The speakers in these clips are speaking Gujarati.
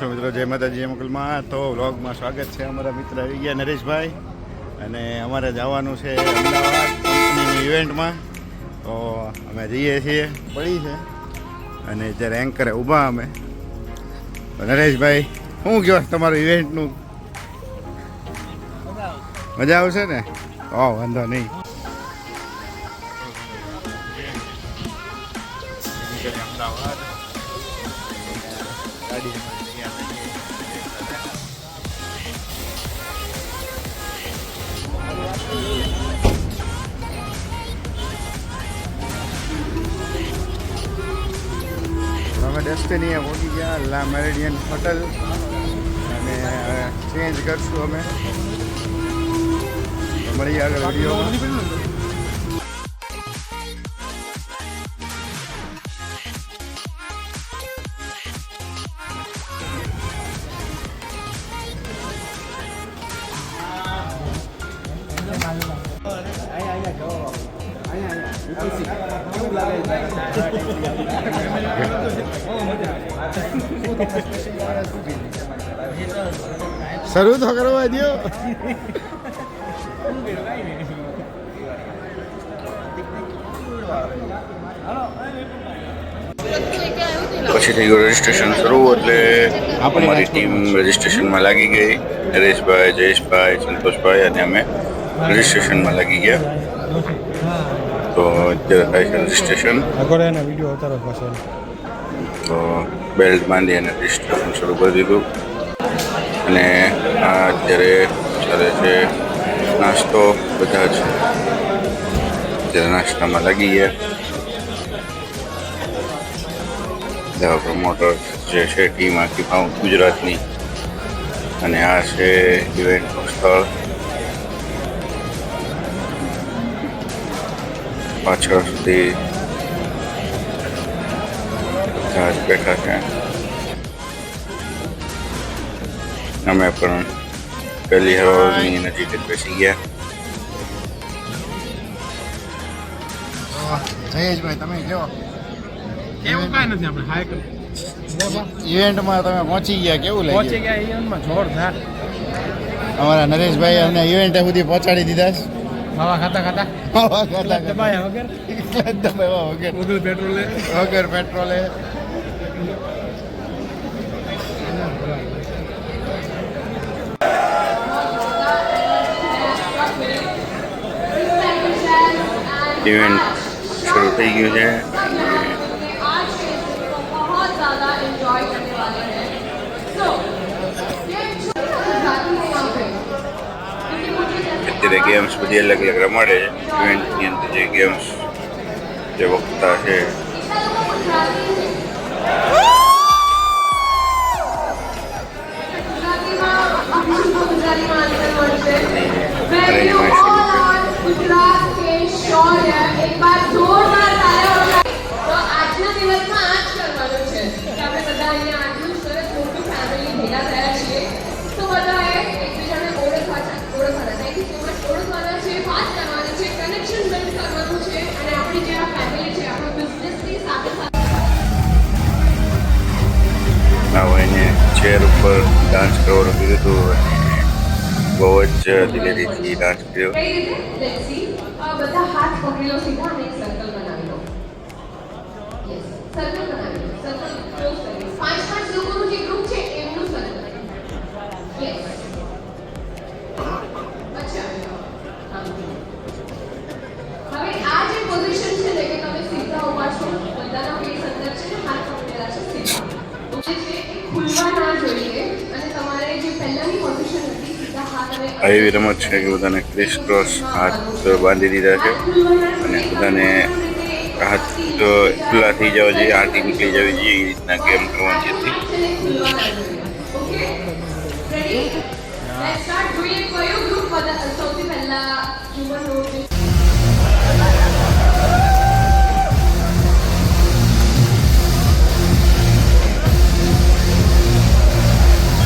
છો મિત્રો? જય માતાજી અમકલમાં તો વ્લોગમાં સ્વાગત છે અમારા મિત્ર આવી ગયા નરેશભાઈ. અને અમારે જવાનું છે અમદાવાદ ઇવેન્ટમાં તો અમે જઈએ છીએ, પડી છે. અને જ્યારે એન્કરે ઊભા અમે. નરેશભાઈ, શું કહો તમારું ઇવેન્ટનું મજા આવશે ને? ઓ વાંધો નહીં. અમદાવાદ અમે ડેસ્ટિનીએ પહોંચી ગયા લા મેરેડિયન હોટલ. અને ચેન્જ કરશું અમે. મળીએ આગળ વિડીયોમાં. શરૂ તો કરવા દો પછી થઈ ગયું રજીસ્ટ્રેશન શરૂ, એટલે અમારી ટીમ રજીસ્ટ્રેશનમાં લાગી ગઈ. નરેશભાઈ, જયેશભાઈ, સંતોષભાઈ અને અમે રજીસ્ટ્રેશનમાં લાગી ગયા. તો અત્યારે થાય છે રજીસ્ટ્રેશન એના વીડિયો ઉતારો પાછળ તો બેલ્ટ બાંધી અને રજીસ્ટ્રેશન શરૂ કરી દીધું. અને આ અત્યારે ચાલે છે નાસ્તો બધા જ. અત્યારે નાસ્તામાં લાગી ગયા. પ્રમોટર જે છે ટીમ આખી ગુજરાતની. અને આ છે ઇવેન્ટનું સ્થળ. પાછળ સુધી બધા જ બેઠા છે. અમે પણ પહેલી હરોળની નજીક જ બેસી ગયા. જયેશભાઈ તમે કહો એવું કાંઈ નથી આપણે હાઈ ઇવેન્ટમાં તમે પહોંચી ગયા કેવું પહોંચી લાગ્યું ગયા ઈવનમાં જોરદાર. અમારા નરેશભાઈ અમને ઇવેન્ટ સુધી પહોંચાડી દીધા છે. હવા ખાતા ખાતા? હવા ખાતા. દબાયા વગર? એકલા વગર. બધું પેટ્રોલે? વગર પેટ્રોલે. ઇવેન્ટ શરૂ થઈ ગયું છે. અત્યારે ગેમ્સ બધી અલગ અલગ રમાડે છે. ઇવેન્ટની અંદર જે ગેમ્સ જે વખતા છે આવો એને ચેર ઉપર ડાન્સ કરવાનું કીધું હતું અને બહુ જ દિલેરીથી ડાન્સ કર્યો કઈ રીતે લેટ્સ સી બધા હાથ પકડી લો સીધા અને એક સર્કલ બનાવી લો યસ સર્કલ બનાવી લો સર્કલ ક્લોઝ કરી લો પાંચ પાંચ લોકોનું જે ગ્રુપ છે એમનું સર્કલ યસ અચ્છા આમ. ખુલવા ના જોઈએ અને તમારે જે પહેલાની પોઝિશન હતી સીધા હાથ અને આ એવી રમત છે કે બધાને ક્રિસ ક્રોસ હાથ બાંધી દીધા છે. અને બધાને હાથ ખુલ્લા થઈ જવા જોઈએ આંટી નીકળી જવી જોઈએ એ રીતના ગેમ કરવાની હતી. સૌથી પહેલા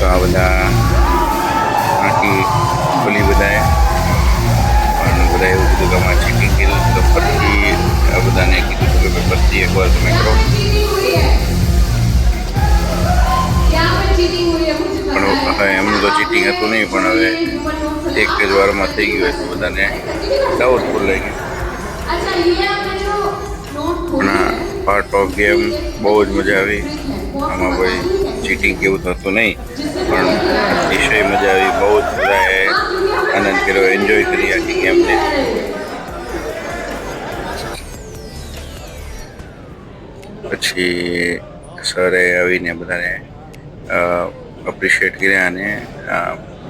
તો આ બધા આખી ખોલી બધાએ. પણ બધા એવું બધું કે અમારે ચેકિંગ કીધું તો ફરતી આ બધાને કીધું હતું કે ફરીથી એકવાર તમે કરો. પણ હવે એમનું તો ચીટિંગ હતું નહીં, પણ હવે એક જ વારમાં થઈ ગયું હતું બધાને. ડાઉટ ફૂલ લઈ ગયું. પણ પાર્ટ ઓફ ગેમ બહુ જ મજા આવી. આમાં ભાઈ ચીટિંગ કેવું થતું નહીં. પણ અતિશય મજા આવી, બહુ જ બધાએ આનંદ કર્યો એન્જોય કરી આખી ગેમને પછી સરે આવીને બધાને અપ્રિશિએટ કર્યા અને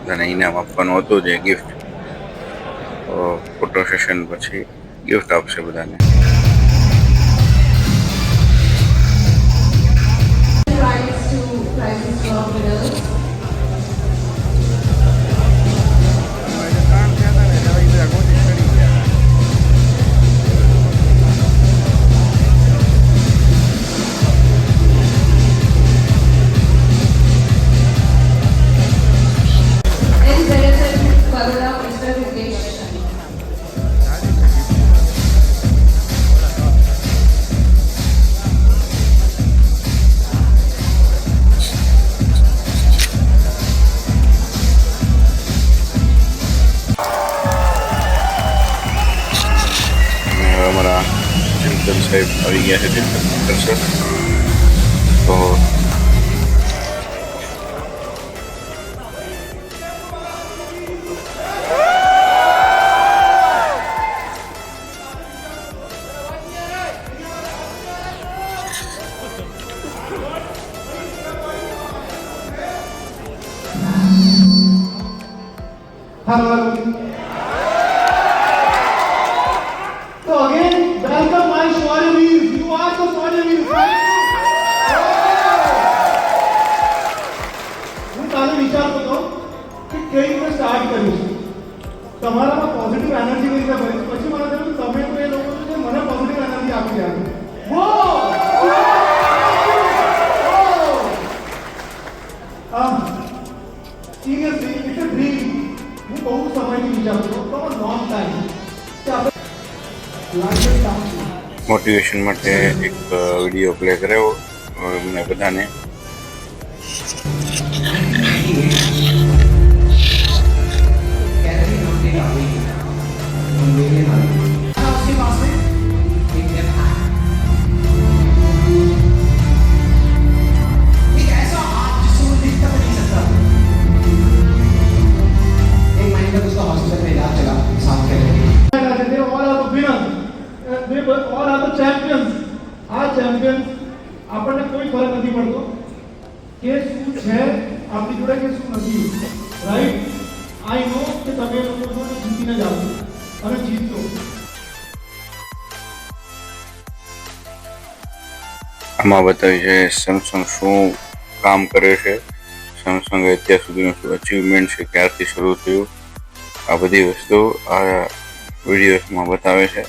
બધાને ઇનામ આપવાનું હતું જે ગિફ્ટ ફોટો સેશન પછી ગિફ્ટ આપશે બધાને. போகிறது સાહેબ આવી હતો કે કઈ રીતે સ્ટાર્ટ કરીશું તમારામાં પોઝિટિવ એનર્જી રીતે ભરી પછી મને થયું કે તમે તો એ લોકો છો જે મને પોઝિટિવ એનર્જી આપી રહ્યા છો સિરિયસલી ઇટ્સ અ ડ્રીમ હું બહુ સમયથી વિચારતો હતો ફ્રોમ અ લોંગ ટાઈમ કે આપણે લાઈફ ટાઈમ મોટિવેશન માટે એક વીડિયો પ્લે કરાયો અમને બધાને આમાં બતાવ્યું છે સેમસંગ શું કામ કરે છે? સેમસંગ અત્યાર સુધીનું શું અચીવમેન્ટ છે? ક્યારથી શરૂ થયું? આ બધી વસ્તુ આ વિડીયોઝમાં બતાવે છે.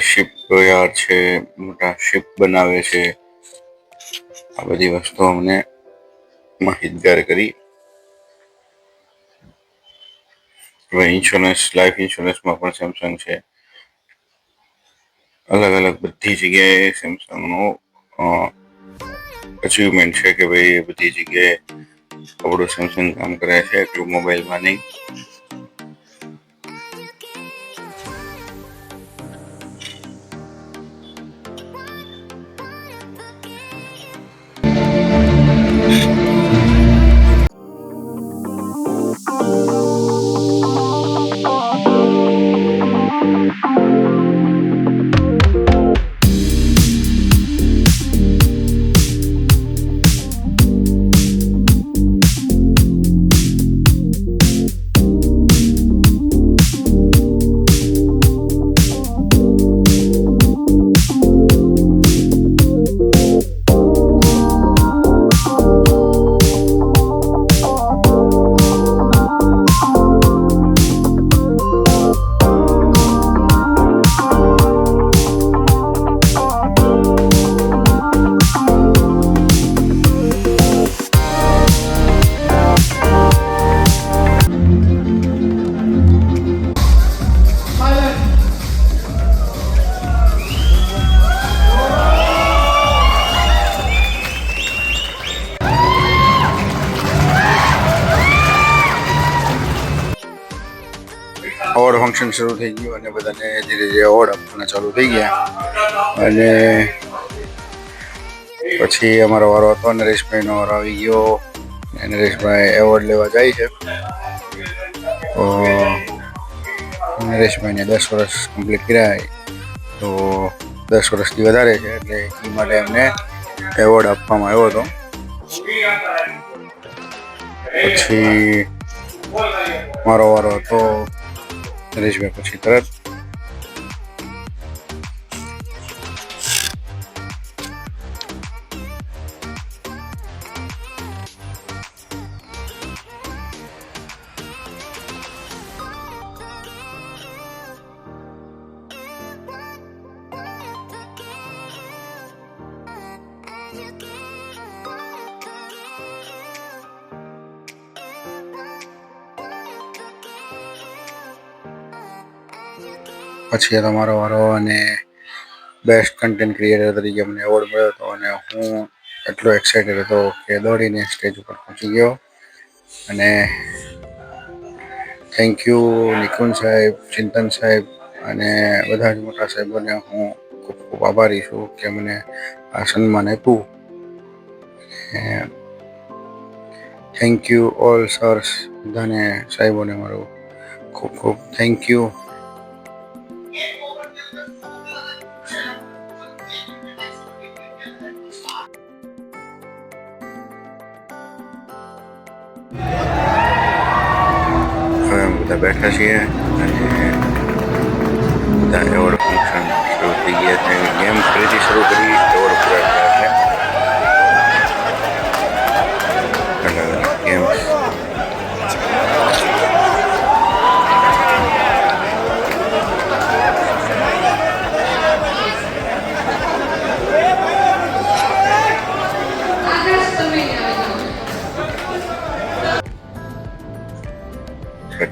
શિપ યાર્ડ છે, મોટા શિપ બનાવે છે. આ બધી વસ્તુઓ અમને માહિતગાર કરી. ઇન્સ્યોરન્સ લાઈફ ઇન્સ્યોરન્સમાં પણ સેમસંગ છે. અલગ અલગ બધી જગ્યાએ સેમસંગનો અચીવમેન્ટ છે કે ભાઈ બધી જગ્યાએ આપણું સેમસંગ કામ કરે છે, એટલું મોબાઈલમાં નહીં. અવોર્ડ શરૂ થઈ ગયું અને બધાને ધીરે ધીરે એવોર્ડ આપવાના ચાલુ થઈ ગયા. અને પછી અમારો વારો હતો, નરેશભાઈનો વારો આવી ગયો. નરેશભાઈ એવોર્ડ લેવા જાય છે. તો નરેશભાઈને દસ વર્ષ કમ્પ્લીટ કર્યા. તો દસ વર્ષથી વધારે છે, એટલે એ માટે એમને એવોર્ડ આપવામાં આવ્યો હતો. પછી મારો વારો હતો નરેશભાઈ પછી તરત પછી તમારો વારો અને બેસ્ટ કન્ટેન્ટ ક્રિએટર તરીકે મને એવોર્ડ મળ્યો હતો અને હું એટલો એક્સાઇટેડ હતો કે દોડીને સ્ટેજ ઉપર પહોંચી ગયો. અને થેન્ક યુ નિકુંજ સાહેબ, ચિંતન સાહેબ અને બધા જ મોટા સાહેબોને હું ખૂબ ખૂબ આભારી છું કે મને આ સન્માન આપ્યું. થેન્ક યુ ઓલ સર્સ બધાને સાહેબોને મારું ખૂબ ખૂબ થેન્ક યુ બધા બેઠા છીએ અને બધા એવોર્ડ ફંક્શન શરૂ થઈ ગયા છે ગેમ ફરીથી શરૂ કરી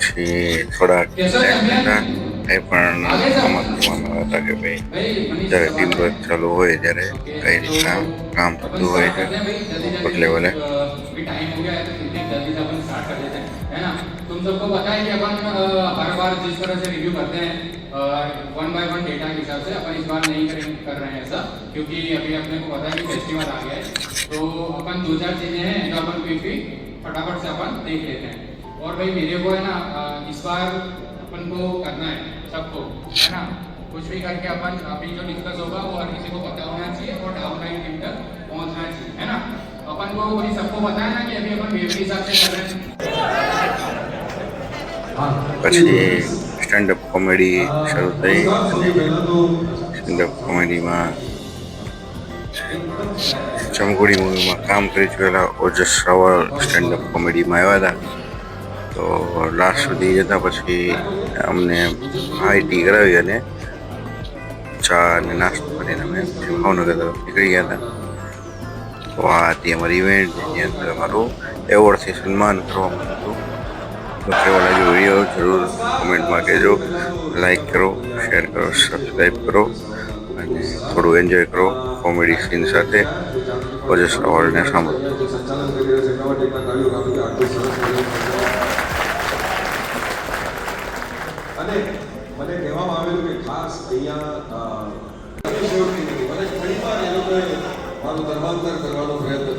પછી થોડાક ટાઈમ હતા એ પણ આમાં કહેવામાં હતા કે ભાઈ જ્યારે ટીમ વર્ક ચાલુ હોય ત્યારે કઈ રીતના કામ થતું હોય છે ઉપર લેવલે अभी टाइम हो गया है तो कितनी जल्दी से अपन स्टार्ट कर देते हैं है ना तुम सबको पता है कि अपन अ, हर बार जिस तरह से रिव्यू करते हैं वन बाय वन डेटा के हिसाब से अपन इस बार नहीं करें कर रहे हैं ऐसा क्योंकि अभी अपने को पता है कि फेस्टिवल आ गया है तो अपन दो चार चीजें हैं जो अपन क्विकली फटाफट से अपन देख लेते हैं और भाई मेरे को है ना अ, इस बार अपन को करना है सबको है ना कुछ भी करके अपन अभी जो डिस्कस होगा वो हर किसी को पता होना चाहिए और डाउन लाइन टीम तक पहुंचना चाहिए है ना अपन को वही सबको पता है ना कि अभी अपन वेव के हिसाब से कर रहे हैं પછી સ્ટેન્ડઅપ કોમેડી શરૂ થઈ અને સ્ટેન્ડઅપ કોમેડીમાં ચમકુડી મૂવીમાં કામ કરી ચૂકેલા ઓજસ રાવલ સ્ટેન્ડઅપ કોમેડીમાં આવ્યા હતા તો લાસ્ટ સુધી જતા પછી અમને હાઈ ટી કરાવી અને ચા અને નાસ્તો કરીને અમે ભાવનગર તરફ નીકળી ગયા હતા. તો આ હતી અમારી ઇવેન્ટ જેની અંદર અમારું એવોર્ડથી સન્માન કરવામાં હતું. તો કેવો લાગ્યો વીડિયો જરૂર કોમેન્ટમાં કહેજો. લાઈક કરો શેર કરો સબસ્ક્રાઈબ કરો અને થોડું એન્જોય કરો કોમેડી સીન સાથે. ઓજસ ઓલને સાંભળો સંચાલન કરી રહ્યો છે એટલા માટે એટલા કાર્યો કાપી કે આટલું સરસ કર્યું. અને મને કહેવામાં કે ખાસ અહીંયા અ, મને મને ઘણી વાર એ લોકોએ મારું ધર્માંતર કરવાનો પ્રયત્ન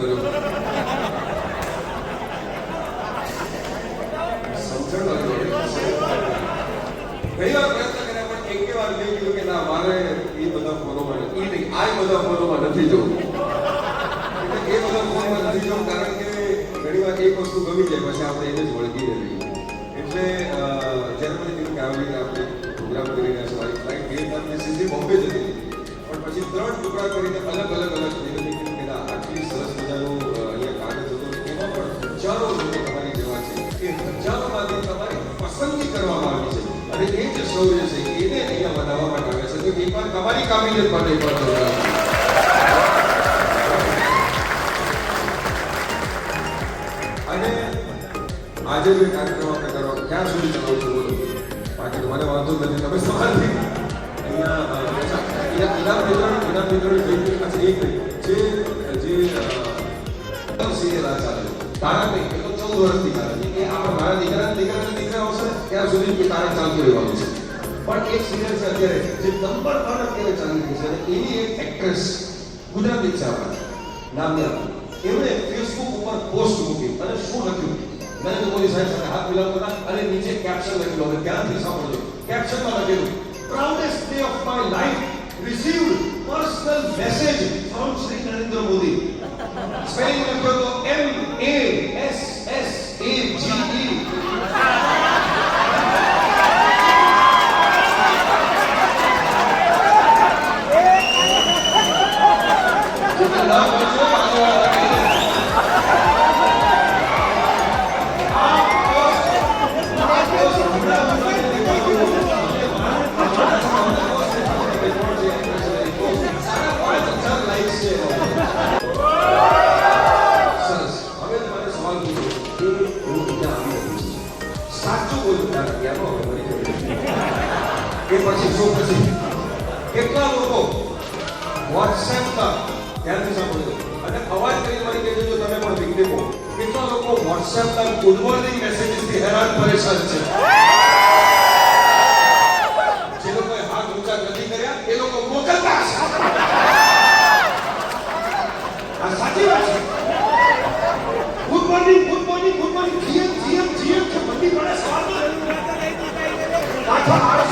ટુકડા અલગ અલગ અલગ અહીંયા કાગળ હતો. પણ હજારો લોકો તમારી છે એ પસંદગી કરવામાં આવી છે. અને એ જે શૌર્ય છે, એને અહીંયા બનાવવા આવે છે. તો પણ તમારી કાબિલિયત એકવાર અને આજે જે કાર્યક્રમ આપણે કરવા ક્યાં સુધી ચલાવો છો બાકી મને વાંધો નથી, તમે સવારથી અહીંયા ઇનામ વિતરણ ઇનામ વિતરણ થઈ ગયું એક જે જે સિરિયલ ચાલે તારા નહીં એ તો ચૌદ વર્ષથી ચાલે એ આપણે મારા દીકરા દીકરા દીકરા આવશે ત્યાં સુધી કે તારે ચાલતું રહેવાનું છે પણ એક સિરિયલ છે અત્યારે જે નંબર વન અત્યારે ચાલી રહી છે એની એક એક્ટ્રેસ ગુજરાતી ચાવડા છે નામ નહીં એમણે ફેસબુક ઉપર પોસ્ટ મૂકી અને શું લખ્યું નરેન્દ્ર મોદી સાહેબ સાથે હાથ મિલાવતો હતા અને નીચે કેપ્શન લખેલો ધ્યાનથી સાંભળજો કેપ્શનમાં લખેલું proudest day of my life received personal message from Sri Narendra Modi. Spelling number M A S S A G E અને અવાજ કરી મળી કહેજો જો તમે પણ વિજ્ઞાપો કેટલા લોકો વોટ્સએપ પર ગુડ મોર્નિંગ મેસેજીસથી હેરાન પરેશાન છે. જે લોકોએ હાથ ઊંચા નથી કર્યા, એ લોકો મોકલતા હશે. આ સાચી વાત છે. Good morning good morning good morning. GM GM GM છે. મંડી પડે સવારમાં પાછા